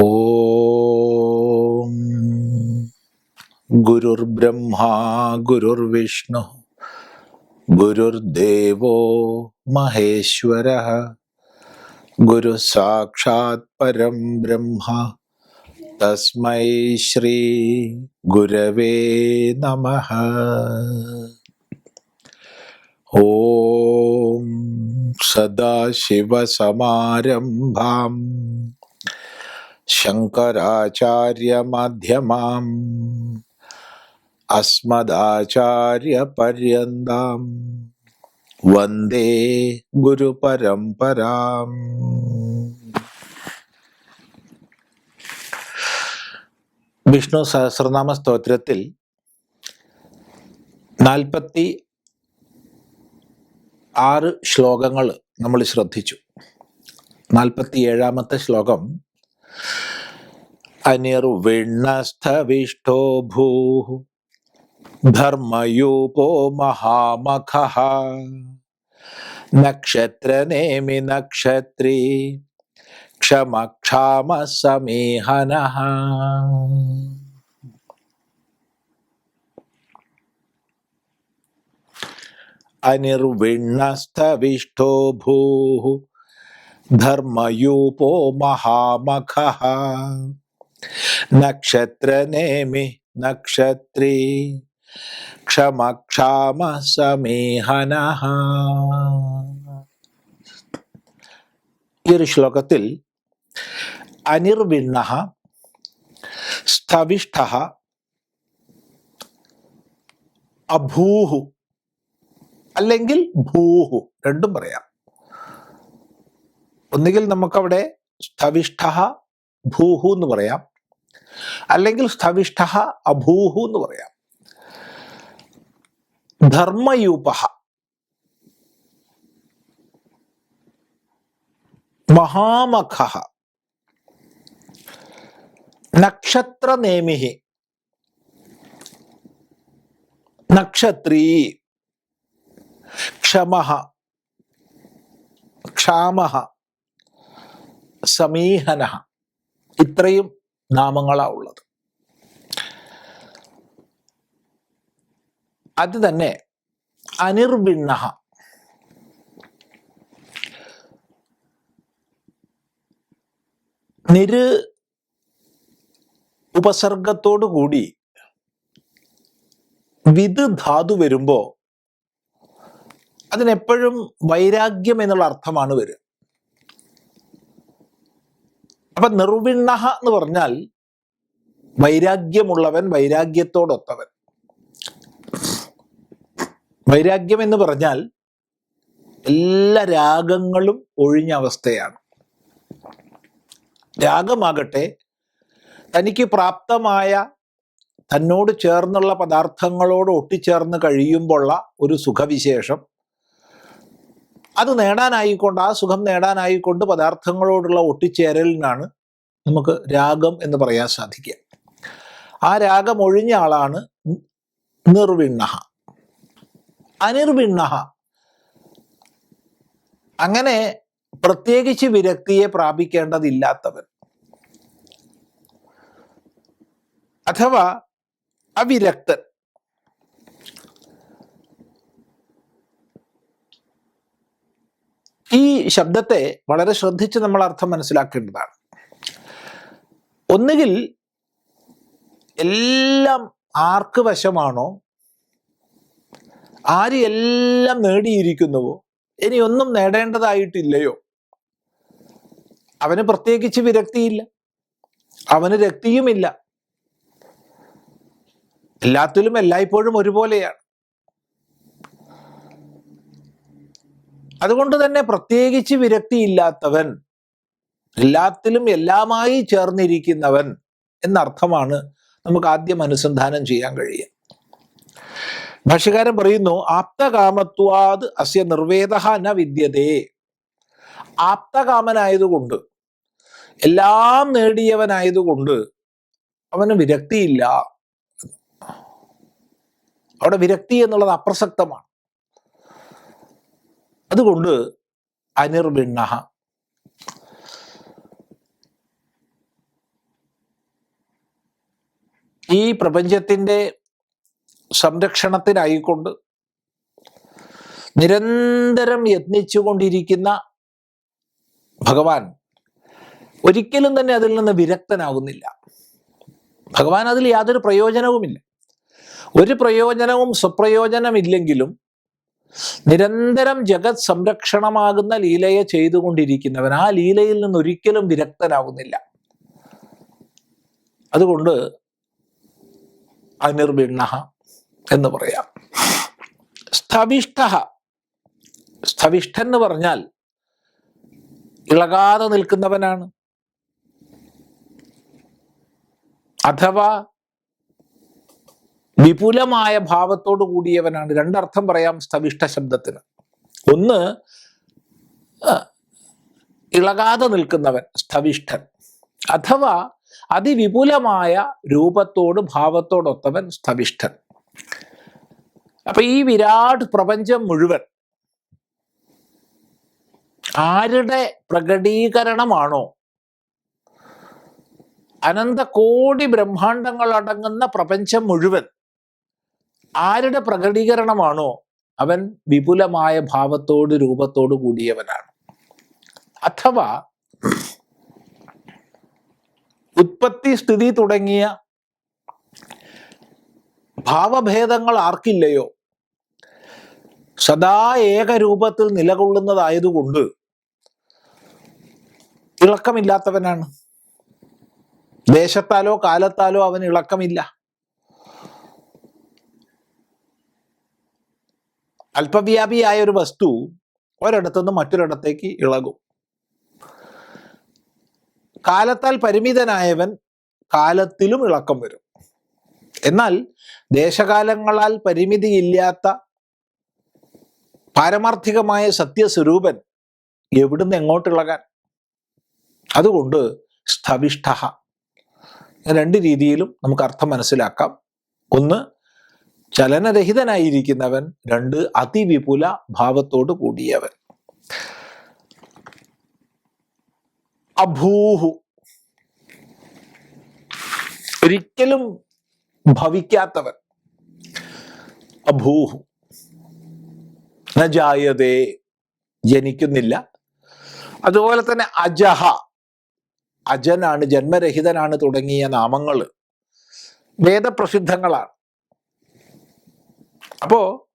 ഓം ഗുരുർ ഗുരുർബ്രഹ്മാ ഗുരുർവിഷ്ണു ഗുരുർദേവോ മഹേശ്വര ഗുരു സാക്ഷാത് പരം ബ്രഹ്മ തസ്മൈ ശ്രീ ഗുരവേ നമ. ഓം സദാശിവസമാരംഭാം ശങ്കരാചാര്യമധ്യമാം. അസ്മദാചാര്യപര്യന്താം. വന്ദേ ഗുരുപരമ്പരാം. വിഷ്ണു സഹസ്രനാമ സ്തോത്രത്തിൽ നാൽപ്പത്തി ആറ് ശ്ലോകങ്ങൾ നമ്മൾ ശ്രദ്ധിച്ചു. നാൽപ്പത്തി ഏഴാമത്തെ ശ്ലോകം അനിർവിണ്ണസ്ഥവിഷ്ടോ ഭൂ ധർമ്മയൂപോ മഹാമഖ നക്ഷത്രനേമി നക്ഷത്രീ ക്ഷമക്ഷാമ സമീഹന അനിർവിണ്ണസ്ഥവിഷ്ടോ ഭൂ ധർമ്മയൂപോ മഹാമഖ നക്ഷത്രനേമി നക്ഷത്രീ ക്ഷമക്ഷാമ സമീഹന ഈ ഒരു ശ്ലോകത്തിൽ അനിർവിണ്ണ സ്ഥവിഷ്ഠ അഭൂഹു അല്ലെങ്കിൽ ഭൂഹു രണ്ടും പറയാം. ഒന്നുകിൽ നമുക്കവിടെ സ്ഥവിഷ്ഠ ഭൂഹു എന്ന് പറയാം. അല്ലെങ്കിൽ സ്ഥവിഷ്ഠ അഭൂഹു എന്ന് പറയാം. ധർമ്മയൂപ മഹാമഖ നക്ഷത്രനേമിഹി. നക്ഷത്രീ. ക്ഷമ ക്ഷാമ സമീഹന ഇത്രയും നാമങ്ങളാ ഉള്ളത്. അത് തന്നെ അനിർഭിണ്ണ നിര് ഉപസർഗത്തോടു കൂടി വിത് ധാതു വരുമ്പോ അതിനെപ്പോഴും വൈരാഗ്യം എന്നുള്ള അർത്ഥമാണ് വരിക. അപ്പൊ നിർവിണ്ണ എന്ന് പറഞ്ഞാൽ വൈരാഗ്യമുള്ളവൻ വൈരാഗ്യത്തോടൊത്തവൻ. വൈരാഗ്യം എന്ന് പറഞ്ഞാൽ എല്ലാ രാഗങ്ങളും ഒഴിഞ്ഞ അവസ്ഥയാണ്. രാഗമാകട്ടെ തനിക്ക് പ്രാപ്തമായ തന്നോട് ചേർന്നുള്ള പദാർത്ഥങ്ങളോട് ഒട്ടിച്ചേർന്ന് കഴിയുമ്പോഴുള്ള ഒരു സുഖവിശേഷം അത് നേടാനായിക്കൊണ്ട് ആ സുഖം നേടാനായിക്കൊണ്ട് പദാർത്ഥങ്ങളോടുള്ള ഒട്ടിച്ചേരലിനാണ് നമുക്ക് രാഗം എന്ന് പറയാൻ സാധിക്കുക. ആ രാഗം ഒഴിഞ്ഞ ആളാണ് നിർവിണ്ണ അനിർവിണ്ണ അങ്ങനെ പ്രത്യേകിച്ച് വിരക്തിയെ പ്രാപിക്കേണ്ടതില്ലാത്തവൻ. അഥവാ അവിരക്തൻ. ഈ ശബ്ദത്തെ വളരെ ശ്രദ്ധിച്ച് നമ്മൾ അർത്ഥം മനസ്സിലാക്കേണ്ടതാണ്. ഒന്നുകിൽ എല്ലാം ആർക്ക് വശമാണോ ആര് എല്ലാം നേടിയിരിക്കുന്നുവോ ഇനി ഒന്നും നേടേണ്ടതായിട്ടില്ലയോ? അവന് പ്രത്യേകിച്ച് വിരക്തിയില്ല. അവന് രക്തിയുമില്ല. എല്ലാത്തിലും എല്ലായ്പ്പോഴും ഒരുപോലെയാണ്. അതുകൊണ്ട് തന്നെ പ്രത്യേകിച്ച് വിരക്തിയില്ലാത്തവൻ എല്ലാത്തിലും എല്ലാമായി ചേർന്നിരിക്കുന്നവൻ എന്നർത്ഥമാണ് നമുക്ക് ആദ്യം അനുസന്ധാനം ചെയ്യാൻ കഴിയുക. ഭാഷ്യകാരൻ പറയുന്നു ആപ്തകാമത്വാത് അസ്യ നിർവേദ ന വിദ്യതേ. ആപ്തകാമനായതുകൊണ്ട് എല്ലാം നേടിയവനായതുകൊണ്ട് അവന് വിരക്തിയില്ല. അവിടെ വിരക്തി എന്നുള്ളത് അപ്രസക്തമാണ്. അതുകൊണ്ട് അനിർവിണ്ണ ഈ പ്രപഞ്ചത്തിന്റെ സംരക്ഷണത്തിനായിക്കൊണ്ട് നിരന്തരം യത്നിച്ചുകൊണ്ടിരിക്കുന്ന ഭഗവാൻ ഒരിക്കലും തന്നെ അതിൽ നിന്ന് വിരക്തനാകുന്നില്ല ഭഗവാൻ അതിൽ യാതൊരു പ്രയോജനവുമില്ല. ഒരു പ്രയോജനവും സ്വപ്രയോജനമില്ലെങ്കിലും നിരന്തരം ജഗത് സംരക്ഷണമാകുന്ന ലീലയെ ചെയ്തുകൊണ്ടിരിക്കുന്നവൻ ആ ലീലയിൽ നിന്ന് ഒരിക്കലും വിരക്തനാകുന്നില്ല. അതുകൊണ്ട് അനിർവിണ്ണ എന്ന് പറയാം. സ്ഥവിഷ്ഠ സ്ഥവിഷ്ഠൻ എന്ന് പറഞ്ഞാൽ ഇളകാതെ നിൽക്കുന്നവനാണ്. അഥവാ വിപുലമായ ഭാവത്തോടു കൂടിയവനാണ്. രണ്ടർത്ഥം പറയാം സ്ഥവിഷ്ട ശബ്ദത്തിന്. ഒന്ന് ഇളകാതെ നിൽക്കുന്നവൻ സ്ഥവിഷ്ഠൻ അഥവാ അതിവിപുലമായ രൂപത്തോട് ഭാവത്തോടൊത്തവൻ സ്ഥവിഷ്ഠൻ അപ്പൊ ഈ വിരാട് പ്രപഞ്ചം മുഴുവൻ ആരുടെ പ്രകടീകരണമാണോ? അനന്ത കോടി ബ്രഹ്മാണ്ടങ്ങൾ അടങ്ങുന്ന പ്രപഞ്ചം മുഴുവൻ ആരുടെ പ്രകടീകരണമാണോ അവൻ വിപുലമായ ഭാവത്തോട് രൂപത്തോട് കൂടിയവനാണ്. അഥവാ ഉത്പത്തി സ്ഥിതി തുടങ്ങിയ ഭാവഭേദങ്ങൾ ആർക്കില്ലയോ? സദാ ഏകരൂപത്തിൽ നിലകൊള്ളുന്നതായതുകൊണ്ട് ഇളക്കമില്ലാത്തവനാണ്. ദേശത്താലോ കാലത്താലോ അവന് ഇളക്കമില്ല. അല്പവ്യാപിയായ ഒരു വസ്തു ഒരിടത്തുനിന്ന് മറ്റൊരിടത്തേക്ക് ഇളകും. കാലത്താൽ പരിമിതനായവൻ കാലത്തിലും ഇളക്കം വരും. എന്നാൽ ദേശകാലങ്ങളാൽ പരിമിതിയില്ലാത്ത പാരമാർത്ഥികമായ സത്യസ്വരൂപൻ എവിടുന്ന് എങ്ങോട്ട് ഇളകാൻ? അതുകൊണ്ട് സ്ഥവിഷ്ഠ രണ്ട് രീതിയിലും നമുക്ക് അർത്ഥം മനസ്സിലാക്കാം. ഒന്ന് ചലനരഹിതനായിരിക്കുന്നവൻ രണ്ട് അതിവിപുല ഭാവത്തോട് കൂടിയവൻ. അഭൂഹു. ഒരിക്കലും ഭവിക്കാത്തവൻ. അഭൂഹു. നജായതേ ജായതേ ജനിക്കുന്നില്ല. അതുപോലെ തന്നെ അജഹ. അജനാണ് ജന്മരഹിതനാണ് തുടങ്ങിയ നാമങ്ങൾ വേദപ്രസിദ്ധങ്ങളാണ്. അപ്പോ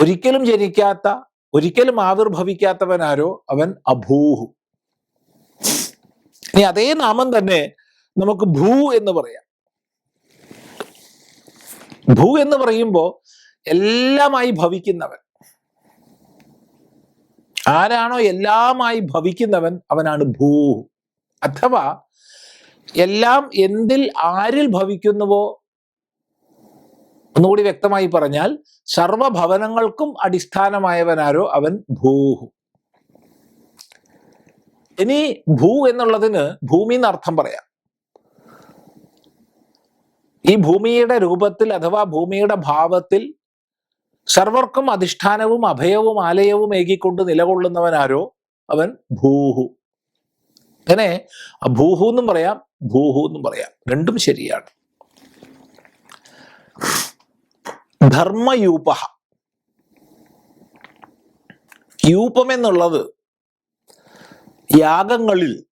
ഒരിക്കലും ജനിക്കാത്ത ഒരിക്കലും ആവിർഭവിക്കാത്തവനാരോ അവൻ അഭൂഹു. ഇനി അതേ നാമം തന്നെ നമുക്ക് ഭൂ എന്ന് പറയാം. ഭൂ എന്ന് പറയുമ്പോൾ എല്ലാമായി ഭവിക്കുന്നവൻ. ആരാണോ എല്ലാമായി ഭവിക്കുന്നവൻ അവനാണ് ഭൂ അഥവാ എല്ലാം എന്തിൽ ആരിൽ ഭവിക്കുന്നുവോ ഒന്നുകൂടി വ്യക്തമായി പറഞ്ഞാൽ സർവഭവനങ്ങൾക്കും അടിസ്ഥാനമായവനാരോ അവൻ ഭൂഹു. ഇനി ഭൂ എന്നുള്ളതിന് ഭൂമി എന്ന് അർത്ഥം പറയാം. ഈ ഭൂമിയുടെ രൂപത്തിൽ അഥവാ ഭൂമിയുടെ ഭാവത്തിൽ സർവർക്കും അധിഷ്ഠാനവും അഭയവും ആലയവും ഏകിക്കൊണ്ട് നിലകൊള്ളുന്നവനാരോ അവൻ ഭൂഹു. അങ്ങനെ ഭൂഹു എന്നും പറയാം ഭൂഹു എന്നും പറയാം. രണ്ടും ശരിയാണ്. ധർമ്മയൂപ യൂപം എന്നുള്ളത് യാഗങ്ങളിൽ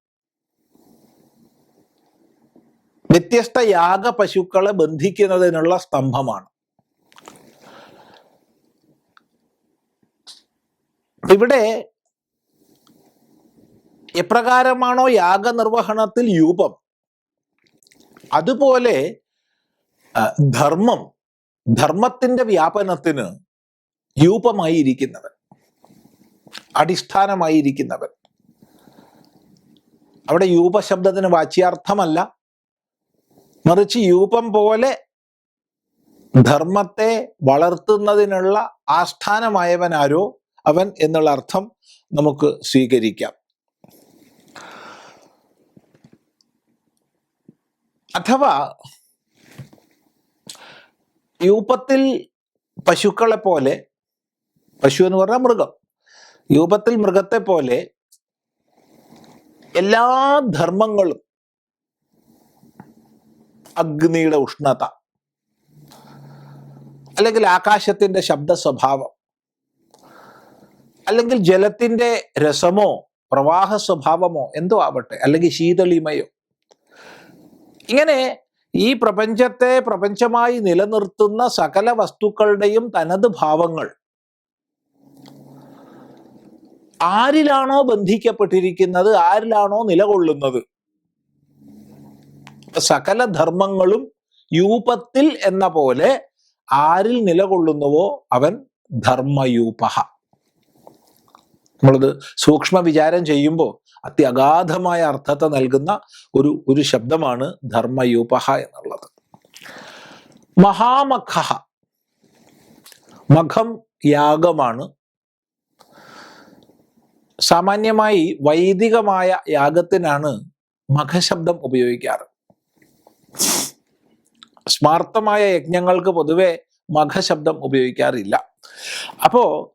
വ്യത്യസ്ത യാഗ പശുക്കളെ ബന്ധിക്കുന്നതിനുള്ള സ്തംഭമാണ്. ഇവിടെ എപ്രകാരമാണോ യാഗനിർവഹണത്തിൽ യൂപം? അതുപോലെ ധർമ്മം ധർമ്മത്തിന്റെ വ്യാപനത്തിന് രൂപമായി ഇരിക്കുന്നവൻ അടിസ്ഥാനമായി ഇരിക്കുന്നവൻ അവിടെ യൂപ ശബ്ദത്തിന് വാച്യാർത്ഥമല്ല. മറിച്ച് യൂപം പോലെ ധർമ്മത്തെ വളർത്തുന്നതിനുള്ള ആസ്ഥാനമായവനാരോ അവൻ എന്നുള്ള അർത്ഥം നമുക്ക് സ്വീകരിക്കാം. അഥവാ യൂപത്തിൽ പശുക്കളെ പോലെ പശു എന്ന് പറഞ്ഞാൽ മൃഗം. യൂപത്തിൽ മൃഗത്തെ പോലെ എല്ലാ ധർമ്മങ്ങളും അഗ്നിയുടെ ഉഷ്ണത അല്ലെങ്കിൽ ആകാശത്തിന്റെ ശബ്ദ സ്വഭാവം അല്ലെങ്കിൽ ജലത്തിന്റെ രസമോ പ്രവാഹ സ്വഭാവമോ എന്തോ ആവട്ടെ അല്ലെങ്കിൽ ശീതളിമയോ. ഇങ്ങനെ ഈ പ്രപഞ്ചത്തെ പ്രപഞ്ചമായി നിലനിർത്തുന്ന സകല വസ്തുക്കളുടെയും തനത് ഭാവങ്ങൾ. ആരിലാണോ ബന്ധിക്കപ്പെട്ടിരിക്കുന്നത് ആരിലാണോ നിലകൊള്ളുന്നത്? സകല ധർമ്മങ്ങളും യൂപത്തിൽ എന്ന പോലെ ആരിൽ നിലകൊള്ളുന്നുവോ? അവൻ ധർമ്മയൂപ നമ്മളത് സൂക്ഷ്മ വിചാരം ചെയ്യുമ്പോൾ അത്യഗാധമായ അർത്ഥത്തെ നൽകുന്ന ഒരു ഒരു ശബ്ദമാണ് ധർമ്മയൂപഹ എന്നുള്ളത്. മഹാമഖ മഖം യാഗമാണ്. സാമാന്യമായി വൈദികമായ യാഗത്തിനാണ് മഖശബ്ദം ഉപയോഗിക്കാറ്. സ്മാർത്ഥമായ യജ്ഞങ്ങൾക്ക് പൊതുവെ മഖശബ്ദം ഉപയോഗിക്കാറില്ല. അപ്പോ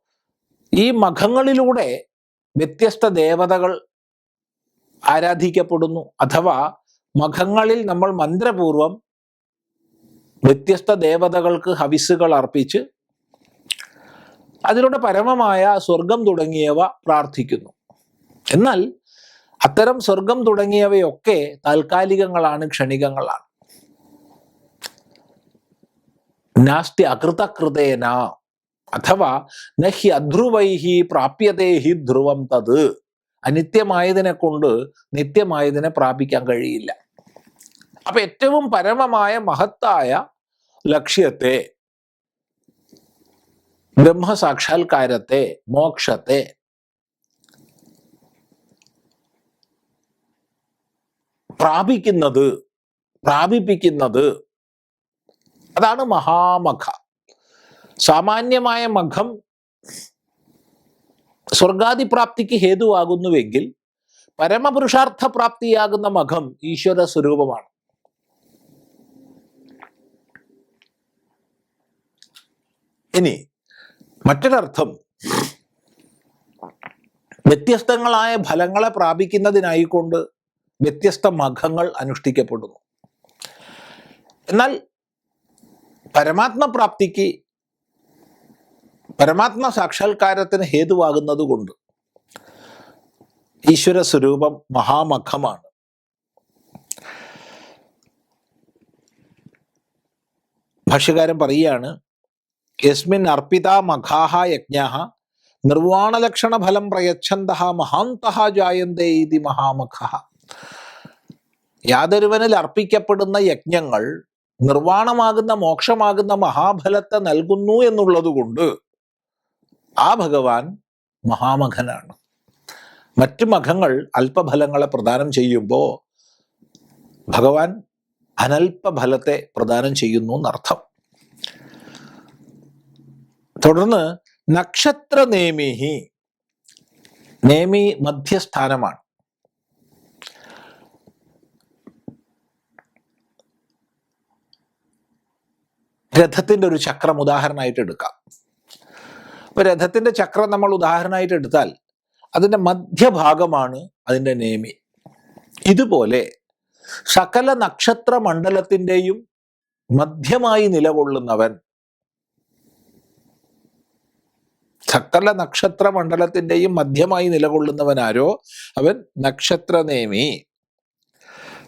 ഈ മഖങ്ങളിലൂടെ വ്യത്യസ്ത ദേവതകൾ ആരാധിക്കപ്പെടുന്നു. അഥവാ മഖങ്ങളിൽ നമ്മൾ മന്ത്രപൂർവം വ്യത്യസ്ത ദേവതകൾക്ക് ഹവിസുകൾ അർപ്പിച്ച് അതിലൂടെ പരമമായ സ്വർഗം തുടങ്ങിയവ പ്രാർത്ഥിക്കുന്നു. എന്നാൽ അത്തരം സ്വർഗം തുടങ്ങിയവയൊക്കെ താൽക്കാലികങ്ങളാണ് ക്ഷണികങ്ങളാണ്. നാസ്തി അകൃതകൃതേന. അഥവാ നഹി അധ്രുവൈഹി പ്രാപ്യതേഹി ധ്രുവം തത്. അനിത്യമായതിനെ കൊണ്ട് നിത്യമായതിനെ പ്രാപിക്കാൻ കഴിയില്ല. അപ്പൊ ഏറ്റവും പരമമായ മഹത്തായ ലക്ഷ്യത്തെ ബ്രഹ്മസാക്ഷാത്കാരത്തെ മോക്ഷത്തെ പ്രാപിക്കുന്നത് പ്രാപിപ്പിക്കുന്നത് അതാണ് മഹാമഖ സാമാന്യമായ മഖം സ്വർഗാദിപ്രാപ്തിക്ക് ഹേതുവാകുന്നുവെങ്കിൽ പരമപുരുഷാർത്ഥ പ്രാപ്തിയാകുന്ന മഖം ഈശ്വര സ്വരൂപമാണ്. ഇനി മറ്റൊരർത്ഥം. വ്യത്യസ്തങ്ങളായ ഫലങ്ങളെ പ്രാപിക്കുന്നതിനായിക്കൊണ്ട് വ്യത്യസ്ത മഖങ്ങൾ അനുഷ്ഠിക്കപ്പെടുന്നു. എന്നാൽ പരമാത്മപ്രാപ്തിക്ക് പരമാത്മ സാക്ഷാത്കാരത്തിന് ഹേതുവാകുന്നത് കൊണ്ട് ഈശ്വര സ്വരൂപം മഹാമഖമാണ്. ഭാഷ്യകാരൻ പറയുകയാണ് യസ്മിൻ അർപ്പിത മഖാഹ യജ്ഞാഹ നിർവാണലക്ഷണ ഫലം പ്രയച്ഛന്ത മഹാന്തഹ ജായന്തേ ഇതി മഹാമഖ യാതൊരുവനിൽ അർപ്പിക്കപ്പെടുന്ന യജ്ഞങ്ങൾ നിർവാണമാകുന്ന മോക്ഷമാകുന്ന മഹാഫലത്തെ നൽകുന്നു എന്നുള്ളത് കൊണ്ട് ആ ഭഗവാൻ മഹാമഖനാണ് മറ്റു മഖങ്ങൾ അല്പഫലങ്ങളെ പ്രദാനം ചെയ്യുമ്പോൾ ഭഗവാൻ അനൽപഫലത്തെ പ്രദാനം ചെയ്യുന്നു എന്നർത്ഥം. തുടർന്ന് നക്ഷത്ര നേമിഹി. നേമി മധ്യസ്ഥാനമാണ്. രഥത്തിന്റെ ഒരു ചക്രം ഉദാഹരണമായിട്ട് എടുക്കാം. അപ്പൊ രഥത്തിന്റെ ചക്രം നമ്മൾ ഉദാഹരണമായിട്ട് എടുത്താൽ അതിന്റെ മധ്യഭാഗമാണ് അതിന്റെ നേമി. ഇതുപോലെ സകല നക്ഷത്ര മണ്ഡലത്തിന്റെയും മധ്യമായി നിലകൊള്ളുന്നവൻ സകല നക്ഷത്ര മണ്ഡലത്തിന്റെയും മധ്യമായി നിലകൊള്ളുന്നവനാരോ അവൻ നക്ഷത്രനേമി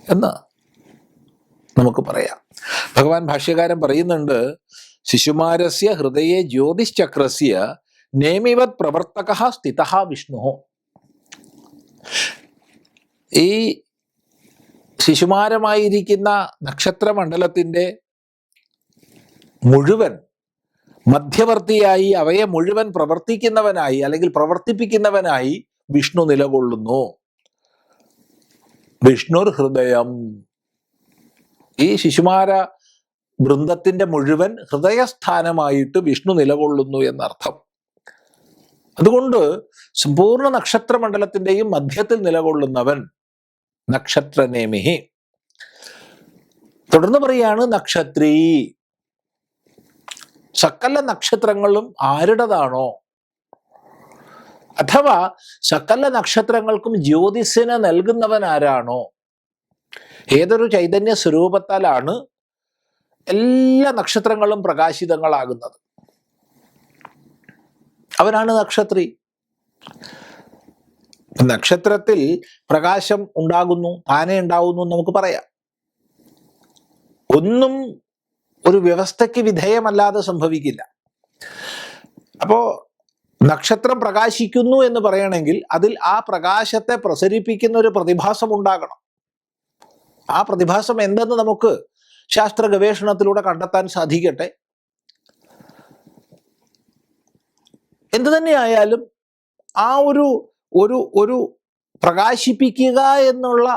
എന്ന് നമുക്ക് പറയാം. ഭഗവാൻ ഭാഷ്യകാരൻ പറയുന്നുണ്ട് ശിശുമാരസ്യ ഹൃദയെ ജ്യോതിശ്ചക്രസ്യ നേമിവത് പ്രവർത്തക സ്ഥിത വിഷ്ണു. ഈ ശിശുമാരമായിരിക്കുന്ന നക്ഷത്രമണ്ഡലത്തിന്റെ മുഴുവൻ മധ്യവർത്തിയായി അവയെ മുഴുവൻ പ്രവർത്തിക്കുന്നവനായി അല്ലെങ്കിൽ പ്രവർത്തിപ്പിക്കുന്നവനായി വിഷ്ണു നിലകൊള്ളുന്നു. വിഷ്ണുർ ഹൃദയം. ഈ ശിശുമാര വൃന്ദത്തിന്റെ മുഴുവൻ ഹൃദയസ്ഥാനമായിട്ട് വിഷ്ണു നിലകൊള്ളുന്നു എന്നർത്ഥം. അതുകൊണ്ട് സമ്പൂർണ നക്ഷത്രമണ്ഡലത്തിന്റെയും മധ്യത്തിൽ നിലകൊള്ളുന്നവൻ നക്ഷത്രനേമിഹി. തുടർന്ന് പറയാണ് നക്ഷത്രീ. സകല നക്ഷത്രങ്ങളും ആരുടേതാണോ? അഥവാ സകല നക്ഷത്രങ്ങൾക്കും ജ്യോതിസിനെ നൽകുന്നവൻ ആരാണോ? ഏതൊരു ചൈതന്യ സ്വരൂപത്താലാണ് എല്ലാ നക്ഷത്രങ്ങളും പ്രകാശിതങ്ങളാകുന്നത്. അവനാണ് നക്ഷത്രി. നക്ഷത്രത്തിൽ പ്രകാശം ഉണ്ടാകുന്നു താനെ ഉണ്ടാകുന്നു എന്ന് നമുക്ക് പറയാം. ഒന്നും ഒരു വ്യവസ്ഥയ്ക്ക് വിധേയമല്ലാതെ സംഭവിക്കില്ല. അപ്പോ നക്ഷത്രം പ്രകാശിക്കുന്നു എന്ന് പറയണമെങ്കിൽ അതിൽ ആ പ്രകാശത്തെ പ്രസരിപ്പിക്കുന്ന ഒരു പ്രതിഭാസം ഉണ്ടാകണം. ആ പ്രതിഭാസം എന്തെന്ന് നമുക്ക് ശാസ്ത്ര ഗവേഷണത്തിലൂടെ കണ്ടെത്താൻ സാധിക്കട്ടെ. എന്തു തന്നെയായാലും ആ ഒരു ഒരു ഒരു പ്രകാശിപ്പിക്കുക എന്നുള്ള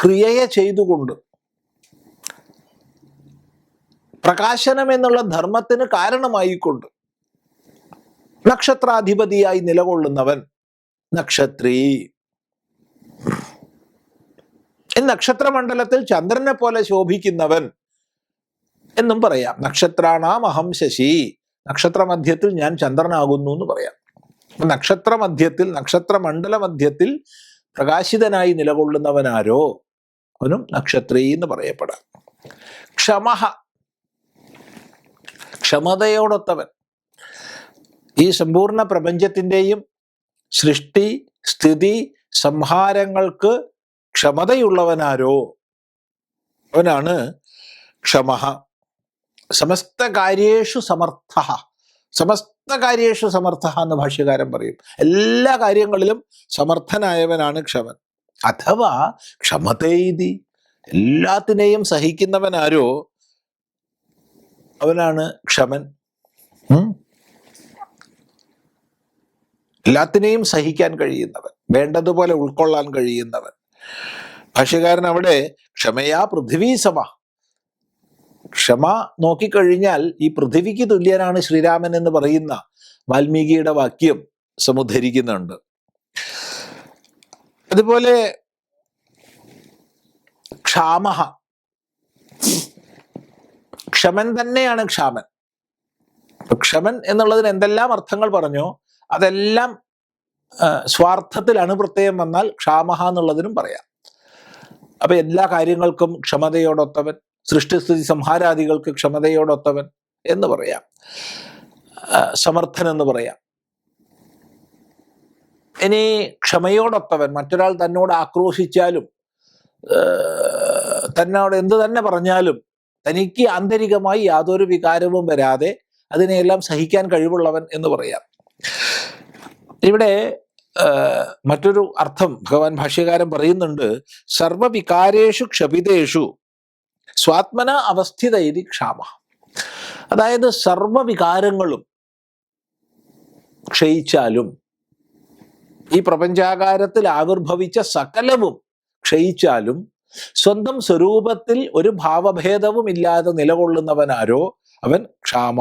ക്രിയയെ ചെയ്തുകൊണ്ട് പ്രകാശനം എന്നുള്ള ധർമ്മത്തിന് കാരണമായിക്കൊണ്ട് നക്ഷത്രാധിപതിയായി നിലകൊള്ളുന്നവൻ നക്ഷത്രി. നക്ഷത്രമണ്ഡലത്തിൽ ചന്ദ്രനെ പോലെ ശോഭിക്കുന്നവൻ എന്നും പറയാം. നക്ഷത്രാണാം അഹം ശശി. നക്ഷത്രമധ്യത്തിൽ ഞാൻ ചന്ദ്രനാകുന്നു എന്ന് പറയാം. നക്ഷത്രമധ്യത്തിൽ നക്ഷത്രമണ്ഡല മധ്യത്തിൽ പ്രകാശിതനായി നിലകൊള്ളുന്നവനാരോ? അവനും നക്ഷത്രി എന്ന് പറയപ്പെടാം. ക്ഷമഹ ക്ഷമതയോടൊത്തവൻ. ഈ സമ്പൂർണ പ്രപഞ്ചത്തിന്റെയും സൃഷ്ടി സ്ഥിതി സംഹാരങ്ങൾക്ക് ക്ഷമതയുള്ളവനാരോ? അവനാണ് ക്ഷമ സമസ്ത കാര്യേഷു സമർത്ഥ. സമസ്ത കാര്യേഷു സമർത്ഥ എന്ന് ഭാഷ്യകാരൻ പറയും. എല്ലാ കാര്യങ്ങളിലും സമർത്ഥനായവനാണ് ക്ഷമൻ. അഥവാ ക്ഷമതേതി എല്ലാത്തിനെയും സഹിക്കുന്നവനാരോ അവനാണ് ക്ഷമൻ? എല്ലാത്തിനെയും സഹിക്കാൻ കഴിയുന്നവൻ. വേണ്ടതുപോലെ ഉൾക്കൊള്ളാൻ കഴിയുന്നവൻ. ഭാഷ്യകാരൻ അവിടെ ക്ഷമയാ പൃഥ്വീ സമ. ക്ഷമ നോക്കിക്കഴിഞ്ഞാൽ ഈ പൃഥിവിക്ക് തുല്യനാണ് ശ്രീരാമൻ എന്ന് പറയുന്ന വാൽമീകിയുടെ വാക്യം സമുദ്ധരിക്കുന്നുണ്ട്. അതുപോലെ ക്ഷാമ. ക്ഷമൻ തന്നെയാണ് ക്ഷാമൻ. ക്ഷമൻ എന്നുള്ളതിന് എന്തെല്ലാം അർത്ഥങ്ങൾ പറഞ്ഞോ? അതെല്ലാം സ്വാർത്ഥത്തിൽ അണുപ്രത്യയം വന്നാൽ ക്ഷാമഹ എന്നുള്ളതിനും പറയാം. അപ്പൊ എല്ലാ കാര്യങ്ങൾക്കും ക്ഷമതയോടൊത്തവൻ സൃഷ്ടിസ്ഥിതി സംഹാരാദികൾക്ക് ക്ഷമതയോടൊത്തവൻ എന്ന് പറയാം. സമർത്ഥൻ എന്ന് പറയാം. ഇനി ക്ഷമയോടൊത്തവൻ മറ്റൊരാൾ തന്നോട് ആക്രോശിച്ചാലും തന്നോട് എന്ത് തന്നെ പറഞ്ഞാലും തനിക്ക് ആന്തരികമായി യാതൊരു വികാരവും വരാതെ അതിനെയെല്ലാം സഹിക്കാൻ കഴിവുള്ളവൻ എന്ന് പറയാം. ഇവിടെ മറ്റൊരു അർത്ഥം ഭഗവാൻ ഭാഷ്യകാരൻ പറയുന്നുണ്ട് സർവവികാരേഷു ക്ഷപിതേഷു സ്വാത്മന അവസ്ഥിത ഇതി ക്ഷാമ. അതായത് സർവവികാരങ്ങളും ക്ഷയിച്ചാലും ഈ പ്രപഞ്ചാകാരത്തിൽ ആവിർഭവിച്ച സകലവും ക്ഷയിച്ചാലും സ്വന്തം സ്വരൂപത്തിൽ ഒരു ഭാവഭേദവും ഇല്ലാതെ നിലകൊള്ളുന്നവനാരോ അവൻ ക്ഷാമ.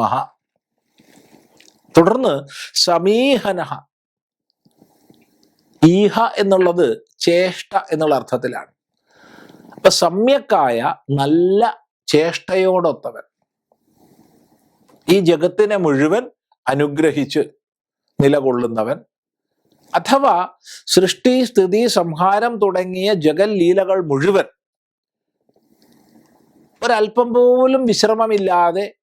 തുടർന്ന് സമീഹന. ഈഹ എന്നുള്ളത് ചേഷ്ട എന്നുള്ള അർത്ഥത്തിലാണ്. അപ്പൊ സമ്യക്കായ നല്ല ചേഷ്ടയോടൊത്തവൻ. ഈ ജഗത്തിനെ മുഴുവൻ അനുഗ്രഹിച്ച് നിലകൊള്ളുന്നവൻ. അഥവാ സൃഷ്ടി സ്ഥിതി സംഹാരം തുടങ്ങിയ ജഗല്ലീലകൾ ലീലകൾ മുഴുവൻ ഒരല്പം പോലും വിശ്രമമില്ലാതെ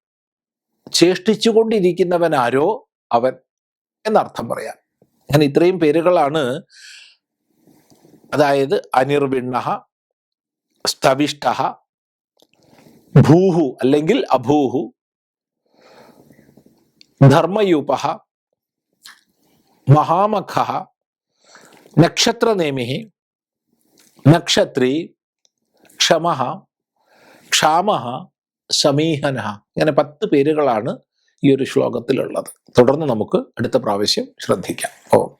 ചേഷ്ടിച്ചുകൊണ്ടിരിക്കുന്നവനാരോ അവൻ എന്നർത്ഥം പറയാം. ഞാൻ ഇത്രയും പേരുകളാണ്. അതായത് അനിർവിണ്ണ സ്തവിഷ്ട ഭൂഹു അല്ലെങ്കിൽ അഭൂഹു ധർമ്മയൂപ മഹാമഖ നക്ഷത്രനേമി നക്ഷത്രി ക്ഷമ ക്ഷാമ സമീഹന ഇങ്ങനെ പത്ത് പേരുകളാണ് ഈ ഒരു ശ്ലോകത്തിലുള്ളത്. തുടർന്ന് നമുക്ക് അടുത്ത പ്രാവശ്യം ശ്രദ്ധിക്കാം. ഓ.